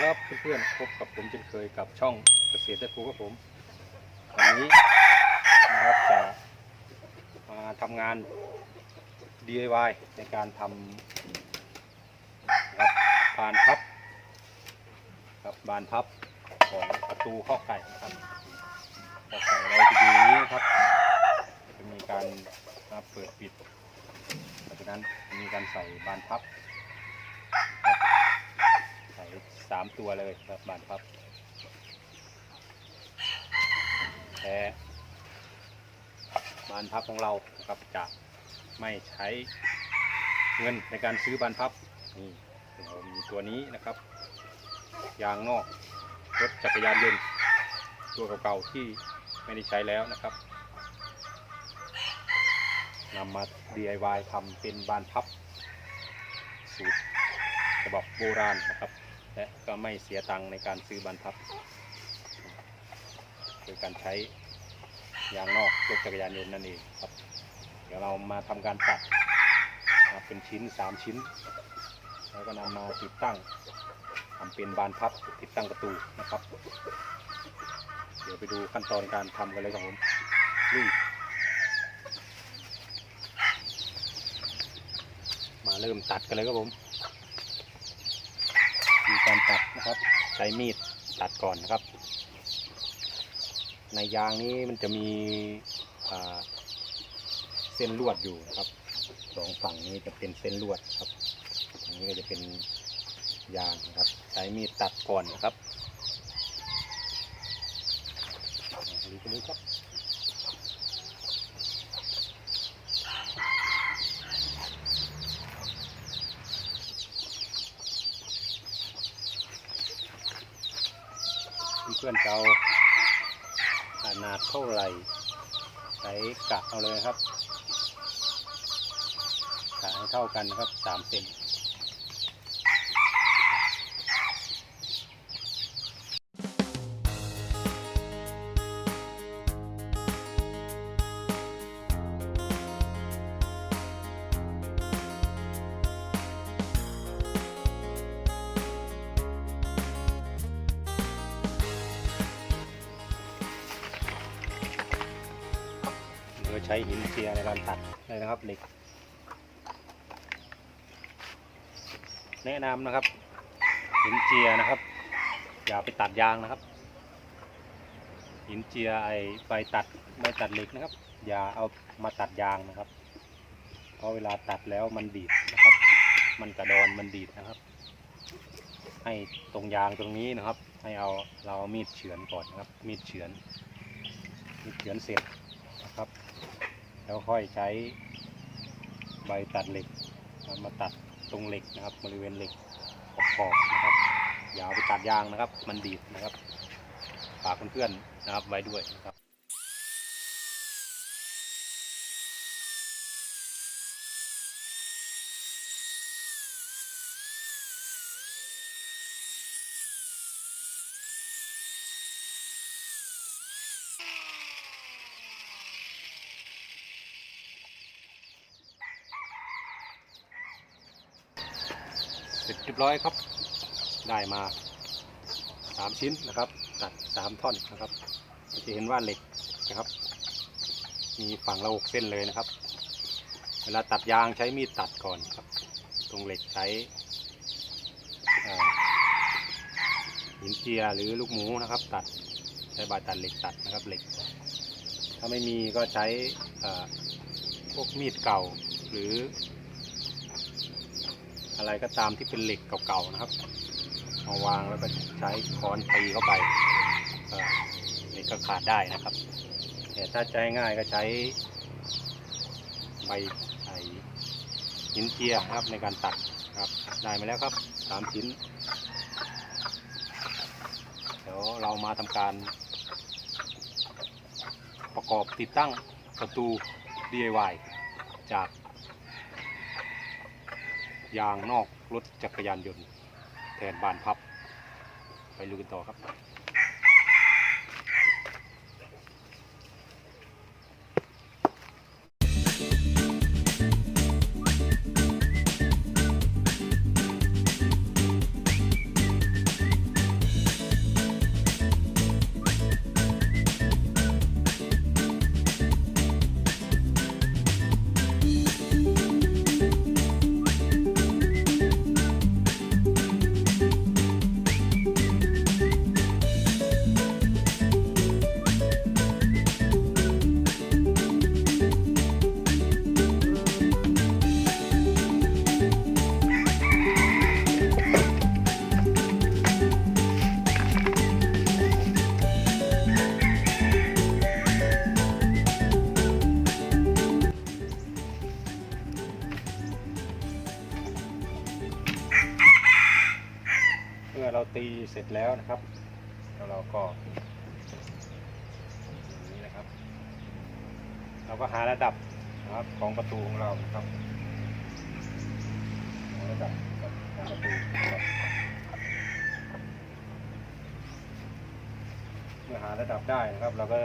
ครับเพื่อนๆพบกับผมเช่นเคยกับช่องเกษตรครูครับผมวันนี้นะครับจะมาทำงาน DIY ในการทำครับบานพับครับบานพับของประตูข้อไก่นะครับข้อไก่เราจะอยู่อย่างนี้ครับ จะมีการเปิดปิด เพราะฉะนั้นมีการใส่บานพับ ใสามตัวเลยครับบานพับแต่บานพับของเราครับจะไม่ใช้เงินในการซื้อบานพับนี่เรามีตัวนี้นะครับยางนอกรถจักรยานยนต์ตัวเก่าๆที่ไม่ได้ใช้แล้วนะครับนำมา DIY ทำเป็นบานพับ สูตรฉบับโบราณนะครับ และก็ไม่เสียตังค์ในการซื้อบรรทับโดยการใช้ยางนอกรถจักรยานยนต์นั่นเองครับ เดี๋ยวเรามาทำการตัดเป็นชิ้น 3 ชิ้น แล้วก็นำมาติดตั้งทำเป็นบานพับติดตั้งประตูนะครับ เดี๋ยวไปดูขั้นตอนการทำกันเลยครับผมลุยมาเริ่มตัดกันเลยครับผม นะครับ ใช้มีดตัดก่อนนะครับ ในยางนี้มันจะมีเส้นลวดอยู่นะครับสองฝั่งนี้จะเป็นเส้นลวดครับอันนี้ก็จะเป็นยางนะครับ ใช้มีดตัดก่อนนะครับอันเลยครับ เพื่อนเอาขนาดเท่าไหร่ใช้กะเอาเลยครับกะให้เท่ากันครับสามเซน ใช้หินเจียในการตัดเลยนะครับเหล็ก แนะนำนะครับ หินเจียนะครับ อย่าไปตัดยางนะครับ หินเจียไอไปตัดใบตัดเหล็กนะครับ อย่าเอามาตัดยางนะครับ เพราะเวลาตัดแล้วมันดีดนะครับ มันกระดอนมันดีดนะครับ ให้ตรงยางตรงนี้นะครับ ให้เอาเรามีดเฉือนก่อนนะครับ มีดเฉือนมีดเฉือนเสร็จนะครับ แล้วค่อยใช้ใบตัดเหล็กมาตัดตรงเหล็กนะครับ บริเวณเหล็กขอบๆนะครับอย่าเอาไปตัดยางนะครับ มันดีดนะครับฝากเพื่อนๆนะครับไว้ด้วยนะครับ เสร็จเรียบร้อยครับ ได้มาสามชิ้นนะครับ ตัดสามท่อนนะครับจะเห็นว่าเหล็กนะครับ มีฝั่งละหกเส้นเลยนะครับ เวลาตัดยางใช้มีดตัดก่อนครับ ตรงเหล็กใช้หินเจียหรือลูกหมูนะครับ ตัดใช้บายตัดเหล็กตัดนะครับเหล็ก ถ้าไม่มีก็ใช้พวกมีดเก่าหรือ อะไรก็ตามที่เป็นเหล็กเก่าๆนะครับมาวางแล้วก็ใช้ค้อนตีเข้าไปเอ่อเหล็กก็ขาดได้นะครับแต่ถ้าใช้ง่ายก็ใช้ใบไอ้หินเจียนะครับในการตัดครับได้มาแล้วครับสามชิ้นเดี๋ยวเรามาทำการ ประกอบติดตั้งประตู DIY จาก ยางนอกรถจักรยานยนต์ แทนบานพับ ไปลุยกันต่อครับ ตีเสร็จแล้วนะครับ แล้วเราก็อย่างนี้นะครับ เราก็หาระดับนะครับของประตูของเรานะครับหาระดับของประตูครับเมื่อหาระดับได้นะครับ เราก็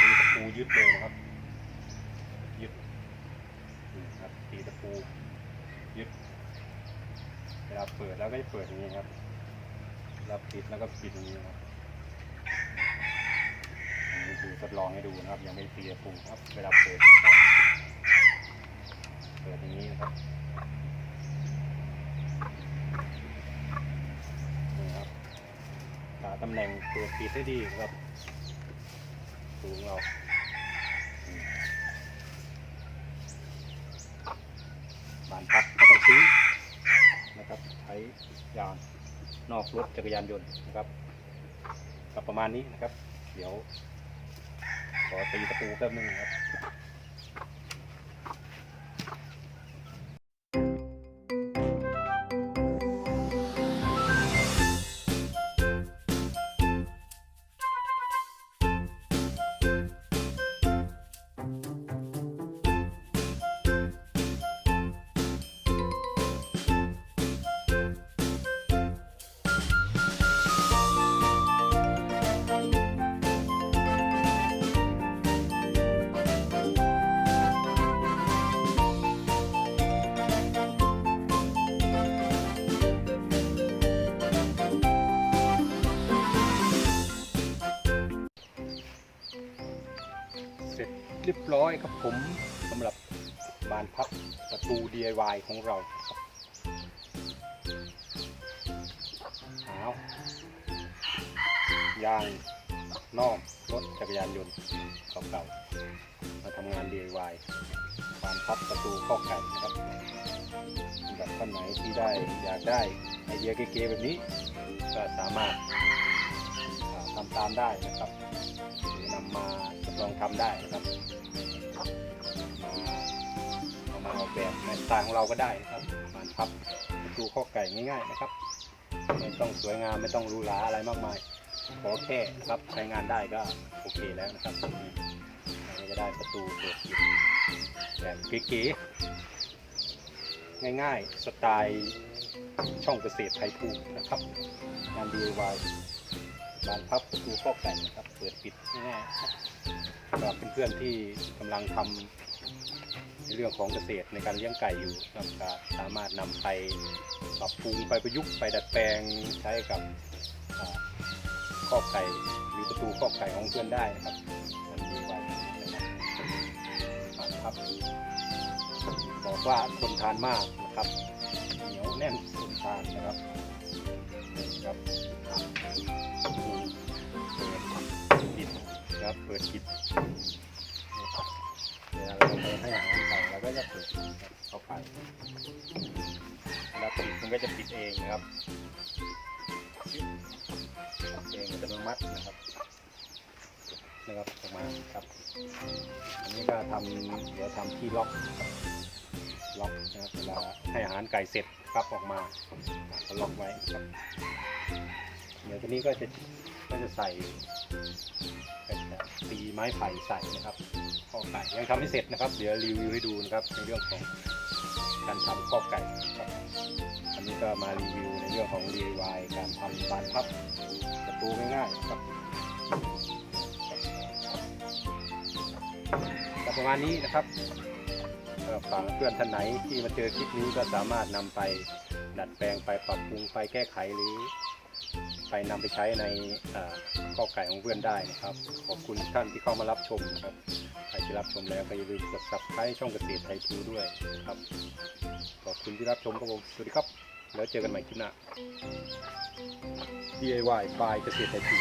ตีตะปูยึดเลยนะครับ ยึดนี่ครับตีตะปูยึดเวลาเปิดแล้วก็จะเปิดอย่างนี้ครับ เวลาปิดแล้วก็ปิดอย่างนี้ครับอันนี้คือทดลองให้ดูนะครับ ยังไม่ตีตะปูครับเวลาเปิดเปิดอย่างนี้นะครับนี่ครับหาตำแหน่งเปิดปิดให้ดีครับสูงเราอืมบานพับก็ต้องซื้อ นะครับใช้ยาง นอกรถจักรยานยนต์นะครับก็ประมาณนี้นะครับ เดี๋ยวขอตีตะปูแป๊บนึงนะครับ เรียบร้อยครับผมสำหรับบานพับประตู DIY ของเราครับเอายางนอกรถจักรยานยนต์เก่าๆมาทำงาน DIY บานพับประตูข้อไก่นะครับสำหรับท่านไหนที่ได้อยากได้ไอเดียเก๋ๆแบบนี้ ก็สามารถทำตามได้นะครับ นำมาทดลองทำได้นะครับมาเอามาออกแบบในสไตล์ของเราก็ได้นะครับมาพับประตูข้อไก่ง่ายๆนะครับ ไม่ต้องสวยงามไม่ต้องหรูหราอะไรมากมายขอแค่ครับใช้งานได้ก็โอเคแล้วนะครับนี่ก็จะได้ประตูเปิดแบบเก๋ๆง่ายๆ สไตล์ช่องเกษตรไทยภูมินะครับงาน DIY บานพับประตูข้อไก่นะครับ เปิดปิดง่ายๆสำหรับเพื่อนๆที่กำลังทำในเรื่องของเกษตรในการเลี้ยงไก่อยู่นะครับก็สามารถนำไปปรับปรุงไปประยุกต์ไปดัดแปลงใช้กับข้อไก่หรือประตูข้อไก่ของเพื่อนได้นะครับมันมีไว้นะครับบานพับบอกว่าคนทานมากนะครับเหนียวแน่นคนทานนะครับครับ ปิดครับเปิดปิดเวลาเราไปให้อาหารไก่เราก็จะเปิดเข้าไปเวลาปิดมันก็จะปิดเองนะครับเองอัตโนมัตินะครับนะครับออกมาครับอันนี้ก็ทำเดี๋ยวทำที่ล็อกล็อกนะครับเวลาให้อาหารไก่เสร็จครับออกมาก็ล็อกไว้ครับ เดี๋ยวตัวนี้ก็จะก็จะใส่เป็นตีไม้ไผ่ใส่นะครับข้อไก่ยังทำไม่เสร็จนะครับ เดี๋ยวรีวิวให้ดูนะครับในเรื่องของการทำข้อไก่ครับอันนี้ก็มารีวิวในเรื่องของ DIY การทำบานพับประตูง่ายๆนะครับประมาณนี้นะครับเอ่อฝากเพื่อนท่านไหนที่มาเจอคลิปนี้ก็สามารถนำไปดัดแปลงไปปรับปรุงไปแก้ไขหรือ ไปนำไปใช้ในเอ่อข้อไก่ของเพื่อนได้นะครับ ขอบคุณท่านที่เข้ามารับชมนะครับ ใครที่รับชมแล้วก็อย่าลืมกด subscribe ช่องเกษตรไทยทูด้วยนะครับ ขอบคุณที่รับชมครับผมสวัสดีครับ แล้วเจอกันใหม่คลิปหน้า DIY by เกษตรไทยทู